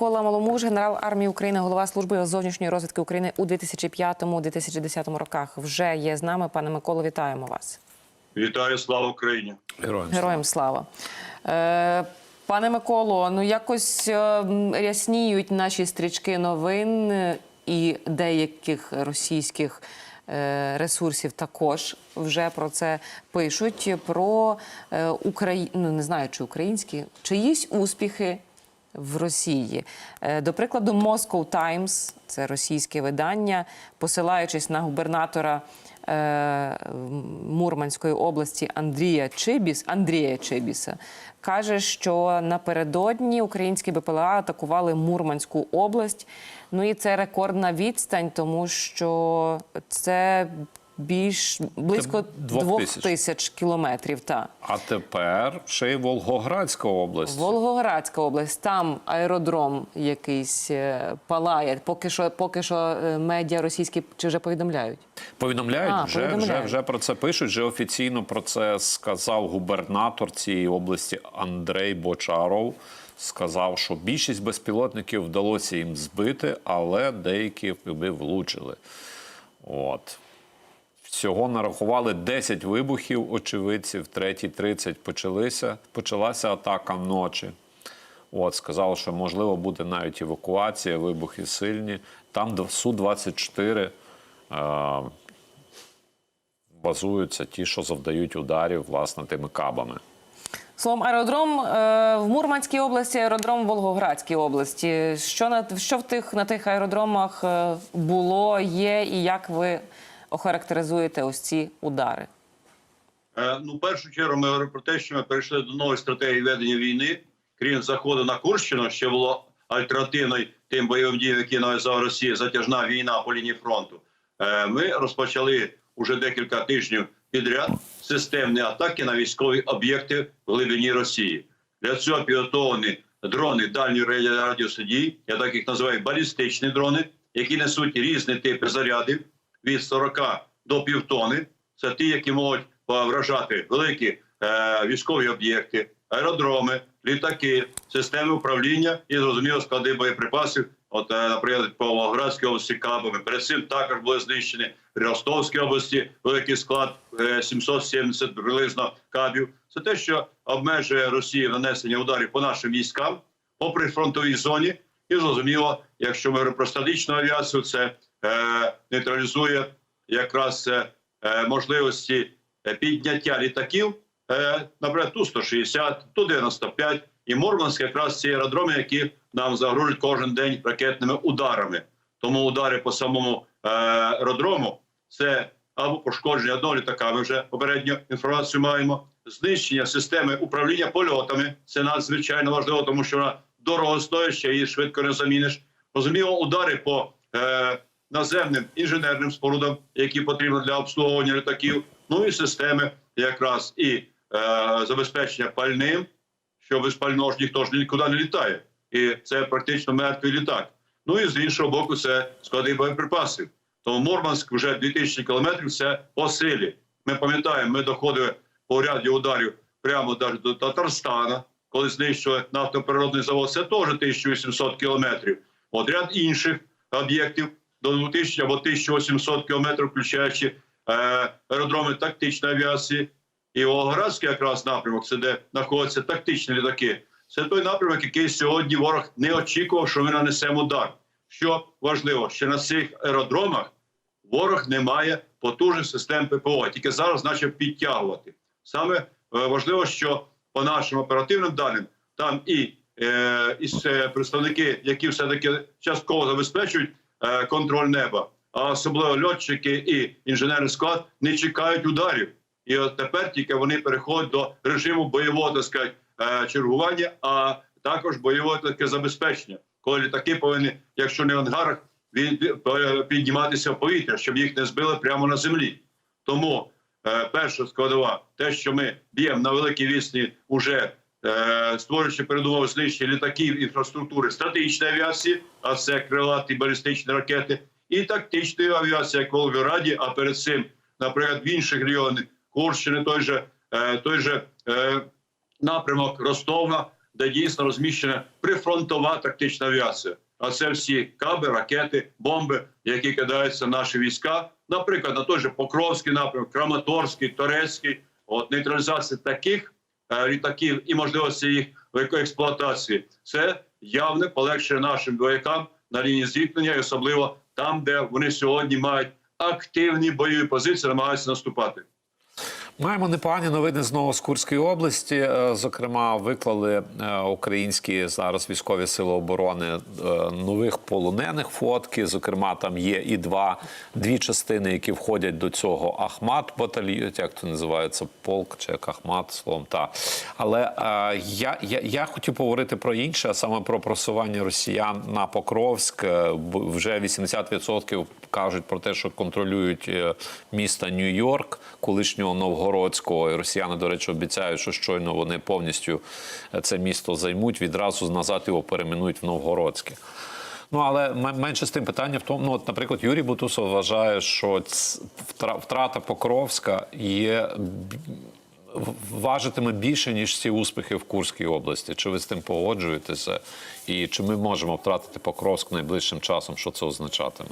Микола Маломуж, генерал армії України, голова служби зовнішньої розвідки України у 2005-2010 роках. Вже є з нами. Пане Миколо, вітаємо вас. Вітаю, слава Україні! Героям Героям слава. Е, пане Миколо, ну якось е, рясніють наші стрічки новин і деяких російських е, ресурсів також вже про це пишуть. Про е, Украї... ну, не знаю, чи українські, чиїсь успіхи в Росії. Е, До прикладу, Moscow Times, це російське видання, посилаючись на губернатора е, Мурманської області Андрія Чибіс, Андрія Чибіса, каже, що напередодні українські БПЛА атакували Мурманську область. Ну і це рекордна відстань, тому що це більш близько двох тисяч. тисяч кілометрів. Та. А тепер ще й Волгоградська область. Волгоградська область, там аеродром якийсь е, палає. Поки що, поки що е, медіа російські чи вже повідомляють. Повідомляють, А, вже, вже, повідомляють. вже про це пишуть. Вже офіційно про це сказав губернатор цієї області Андрей Бочаров. Сказав, що більшість безпілотників вдалося їм збити, але деякі ви влучили. От. Всього нарахували 10 вибухів очевидців, третій 30 почалися, почалася атака вночі. От, сказали, що можливо буде навіть евакуація, вибухи сильні. Там Су-24 е, базуються ті, що завдають ударів власне тими кабами. Словом, аеродром е, в Мурманській області, аеродром в Волгоградській області. Що на що в тих на тих аеродромах е, було, є, і як ви охарактеризуєте ось ці удари? Е, ну, в першу чергу ми говоримо про те, що ми перейшли до нової стратегії ведення війни. Крім заходу на Курщину, ще було альтернативною тим бойовим діям, які нав'язала Росія, затяжна війна по лінії фронту. Е, ми розпочали уже декілька тижнів підряд системні атаки на військові об'єкти в глибині Росії. Для цього підготовлені дрони дальньої радіусу дії, я так їх називаю балістичні дрони, які несуть різні типи зарядів від 40 до півтони. Це ті, які можуть е, вражати великі е, військові об'єкти, аеродроми, літаки, системи управління і зрозуміло склади боєприпасів. От, е, наприклад, по Волгоградській області кабами. Перед цим також були знищені в Ростовській області великий склад е, 770 приблизно кабів. Це те, що обмежує Росію нанесення ударів по нашим військам по прифронтовій зоні. І зрозуміло, якщо ми говоримо про статичну авіацію, це е, нейтралізує якраз е, е, можливості е, підняття літаків, е, наприклад, Ту-160, Ту-95 і Мурманськ якраз ці аеродроми, які нам загрожують кожен день ракетними ударами. Тому удари по самому е, аеродрому це або пошкодження одного літака. Ми вже попередню інформацію маємо. Знищення системи управління польотами це надзвичайно важливо, тому що вона дорого дорогостояща і швидко не заміниш. Розуміло, удари по е, наземним інженерним спорудам, які потрібні для обслуговування літаків. Ну і системи якраз і е, забезпечення пальним, що без пального ж ніхто ж нікуди не літає. І це практично мертвий літак. Ну і з іншого боку, це склади боєприпасів. Тому Мурманськ вже 2000 кілометрів це по силі. Ми пам'ятаємо, ми доходили по ряді ударів прямо навіть до Татарстана, коли знищили нафтопереробний завод. Це теж 1800 кілометрів. От ряд інших об'єктів до 2000 або 1800 кілометрів, включаючи е, аеродроми тактичної авіації. І Волгоградський якраз напрямок, це де знаходяться тактичні літаки. Це той напрямок, який сьогодні ворог не очікував, що ми нанесемо удар. Що важливо, що на цих аеродромах ворог не має потужних систем ППО, тільки зараз почав підтягувати. Саме е, важливо, що по нашим оперативним даним там і, е, і е, представники, які все таки частково забезпечують контроль неба, а особливо льотчики і інженерний склад не чекають ударів. І от тепер тільки вони переходять до режиму бойового так сказати, е, чергування, а також бойового таке забезпечення. коли літаки повинні, якщо не в ангарах, е, підніматися в повітря, щоб їх не збили прямо на землі. Тому е, перша складова, те, що ми б'ємо на великій відстані, уже е, створюючи передумови знищення літаків інфраструктури стратегічної авіації, а це крилаті балістичні ракети, і тактичної авіації, як в Волгограді, а перед цим, наприклад, в інших регіонах Курщини, той же, е, той же е, напрямок Ростова, де дійсно розміщена прифронтова тактична авіація. А це всі каби, ракети, бомби, які кидаються наші війська. Наприклад, на той же Покровський напрямок, Краматорський, Торецький. От нейтралізація таких е, літаків і можливості їх експлуатації це явне полегшення нашим воякам на лінії зіткнення, і особливо там, де вони сьогодні мають активні бойові позиції, намагаються наступати. Маємо непогані новини знову з Курської області. Е, Зокрема, виклали е, українські зараз військові сили оборони е, нових полонених фотки. Зокрема, там є і два дві частини, які входять до цього Ахмат батальйон, як то називається, полк чи як Ахмат словом. Та але я, я, я хотів поговорити про інше, а саме про просування росіян на Покровськ. Вже 80% кажуть про те, що контролюють е, міста Нью-Йорк, колишнього Новгородського. І росіяни, до речі, обіцяють, що щойно вони повністю е, це місто займуть, відразу назад його перейменують в Новгородське. Ну але менше з тим питання в тому, ну от, наприклад, Юрій Бутусов вважає, що втрата Покровська є важитиме більше ніж ці успіхи в Курській області. Чи ви з тим погоджуєтеся? І чи ми можемо втратити Покровськ найближчим часом? Що це означатиме?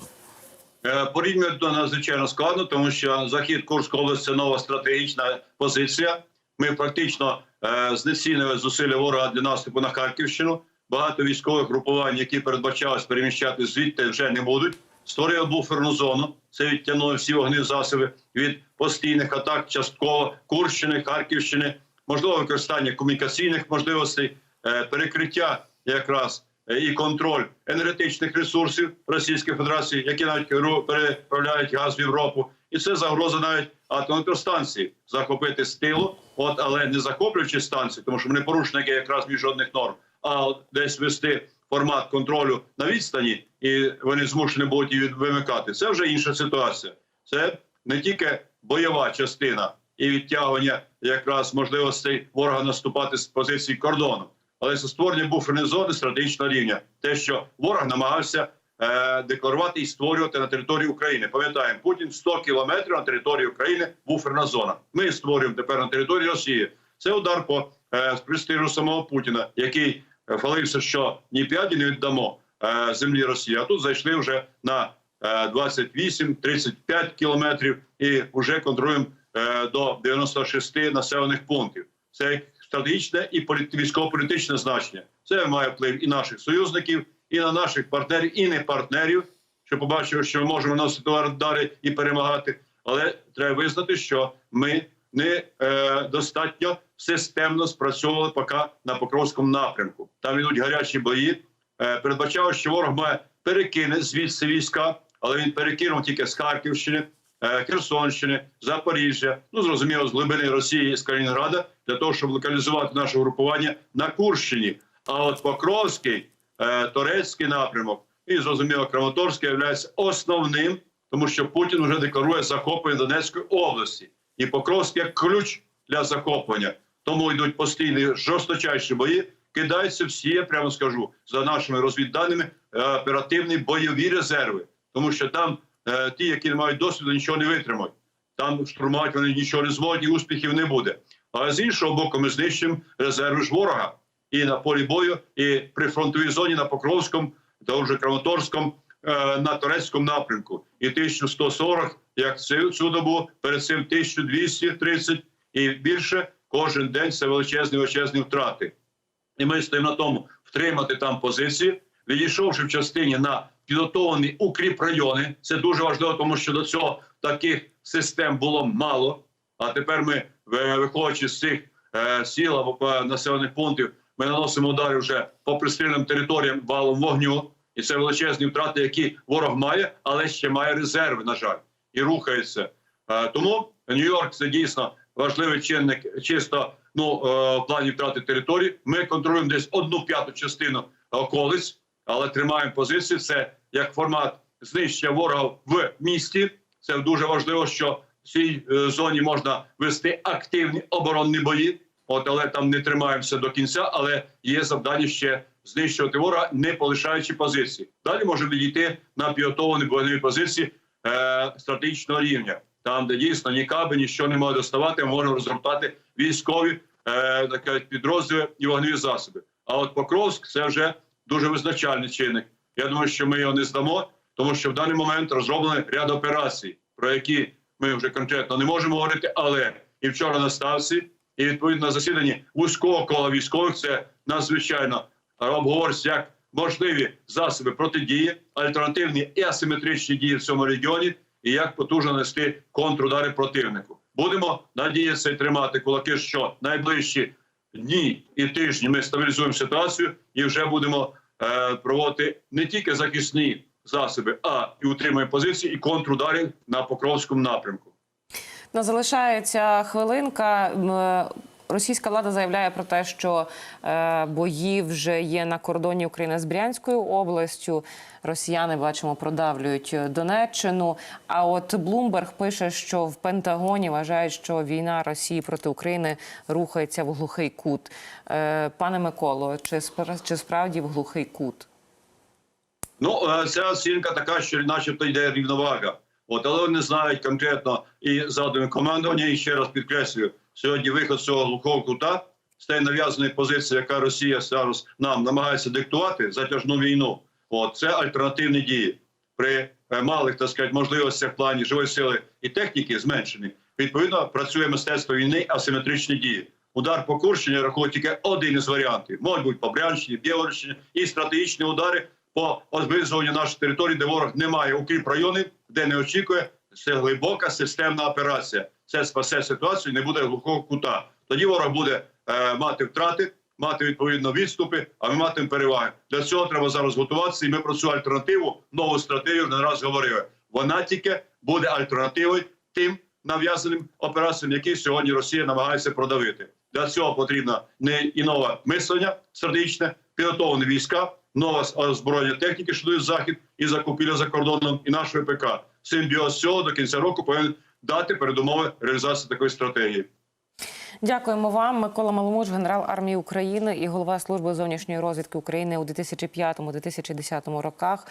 Е, Порівнювати надзвичайно складно, тому що захід Курської області це нова стратегічна позиція. Ми практично е, знецінили зусилля ворога для наступу на Харківщину. Багато військових групувань, які передбачалось переміщати звідти, вже не будуть. Створили буферну зону. Це відтягнуло всі вогни засоби від постійних атак, частково Курщини, Харківщини, можливо, використання комунікаційних можливостей, е, перекриття якраз і контроль енергетичних ресурсів Російської Федерації, які навіть переправляють газ в Європу, і це загроза навіть атомелектростанції захопити з тилу, от але не захоплюючи станції, тому що вони порушники якраз міжнародних норм, а десь вести формат контролю на відстані, і вони змушені будуть її вимикати. Це вже інша ситуація. Це не тільки бойова частина і відтягування якраз можливостей ворога наступати з позиції кордону, але це створення буферної зони стратегічного рівня. Те, що ворог намагався е, декларувати і створювати на території України. Пам'ятаємо, Путін 100 кілометрів на території України буферна зона. Ми створюємо тепер на території Росії. Це удар по е, престижу самого Путіна, який е, хвалився, що ні п'яті не віддамо е, землі Росії. А тут зайшли вже на е, 28-35 кілометрів і вже контролюємо е, до 96 населених пунктів. Це стратегічне і політ- військово-політичне значення. Це має вплив і наших союзників, і на наших партнерів, і не партнерів. Що побачили, що ми можемо наносити удари і перемагати. Але треба визнати, що ми не е, достатньо системно спрацьовували поки на Покровському напрямку. Там йдуть гарячі бої. Е, передбачало, що ворог має перекине звідси війська, але він перекинув тільки з Харківщини, Херсонщини, Запоріжжя, ну зрозуміло, з глибини Росії з Калінінграда, для того, щоб локалізувати наше групування на Курщині. А от Покровський, е, Торецький напрямок і зрозуміло, Краматорський є основним, тому що Путін вже декларує захоплення Донецької області, і Покровський як ключ для захоплення. Тому йдуть постійні жорсточайші бої. Кидаються всі, я прямо скажу, за нашими розвідданими е, оперативні бойові резерви, тому що там е, ті, які не мають досвіду, нічого не витримають. Там штурмувати вони нічого не зможуть, і успіхів не буде. Але з іншого боку, ми знищимо резерви ж ворога і на полі бою, і при фронтовій зоні на Покровському та вже Краматорському е, на турецькому напрямку. І 1140, як цю, цю добу, перед цим 1230 і більше. Кожен день це величезні величезні втрати. І ми стоїмо на тому втримати там позиції, відійшовши в частині на підготовлені укріп райони. Це дуже важливо, тому що до цього таких систем було мало. А тепер ми, е, виходячи з цих е, сіл або е, населених пунктів, ми наносимо удари вже по пристрільним територіям валом вогню. І це величезні втрати, які ворог має, але ще має резерви, на жаль, і рухається. Тому Нью-Йорк це дійсно важливий чинник, чисто ну в плані втрати території. Ми контролюємо десь одну п'яту частину околиць. але тримаємо позицію. Це як формат знищення ворога в місті. Це дуже важливо, що в цій е, зоні можна вести активні оборонні бої. От, але там не тримаємося до кінця, але є завдання ще знищувати ворога, не полишаючи позиції. Далі можемо відійти на підготовлені бойові позиції е, стратегічного рівня, там, де дійсно ні каби, нічого не може доставати, можемо розгортати військові е, так підрозділи і вогневі засоби. А от Покровськ це вже дуже визначальний чинник. Я думаю, що ми його не здамо, тому що в даний момент розроблено ряд операцій, про які ми вже конкретно не можемо говорити, але і вчора на ставці, і відповідно на засіданні вузького кола військових це надзвичайно обговорюється як можливі засоби протидії, альтернативні і асиметричні дії в цьому регіоні, і як потужно нести контрудари противнику. Будемо надіятися і тримати кулаки, що найближчі дні і тижні ми стабілізуємо ситуацію і вже будемо проводити не тільки захисні засоби, а і утримує позиції і контрудари на Покровському напрямку. Ну, залишається хвилинка. Російська влада заявляє про те, що е, бої вже є на кордоні України з Брянською областю. Росіяни бачимо продавлюють е, Донеччину. А от Блумберг пише, що в Пентагоні вважають, що війна Росії проти України рухається в глухий кут. Е, пане Миколо, чи чи справді в глухий кут? Ну, ця оцінка така, що начебто йде рівновага. От, але вони знають конкретно і задуми командування. І ще раз підкреслюю, сьогодні виход з цього глухого кута з тієї нав'язаної позиції, яка Росія зараз нам намагається диктувати затяжну війну. От це альтернативні дії при е, малих так сказати, можливостях в плані живої сили і техніки зменшені. Відповідно, працює мистецтво війни, асиметричні дії. Удар по Курщині рахує тільки один із варіантів. Можуть бути по Брянщині, Білорусі і стратегічні удари по облизуванню нашої території, де ворог не має укріп районів, де не очікує. Це глибока системна операція. Це спасе ситуацію, не буде глухого кута. Тоді ворог буде е, мати втрати, мати відповідно відступи, а ми матимемо переваги. Для цього треба зараз готуватися. І ми про цю альтернативу, нову стратегію не раз говорили. Вона тільки буде альтернативою тим нав'язаним операціям, які сьогодні Росія намагається продавити. Для цього потрібно не і нове мислення стратегічне, підготовлені війська, нова озброєння техніки, що дають захід і закупівля за кордоном, і наш ВПК. Симбіоз цього до кінця року повинен дати передумови реалізації такої стратегії. Дякуємо вам, Микола Маломуж, генерал армії України і голова служби зовнішньої розвідки України у 2005-2010 роках.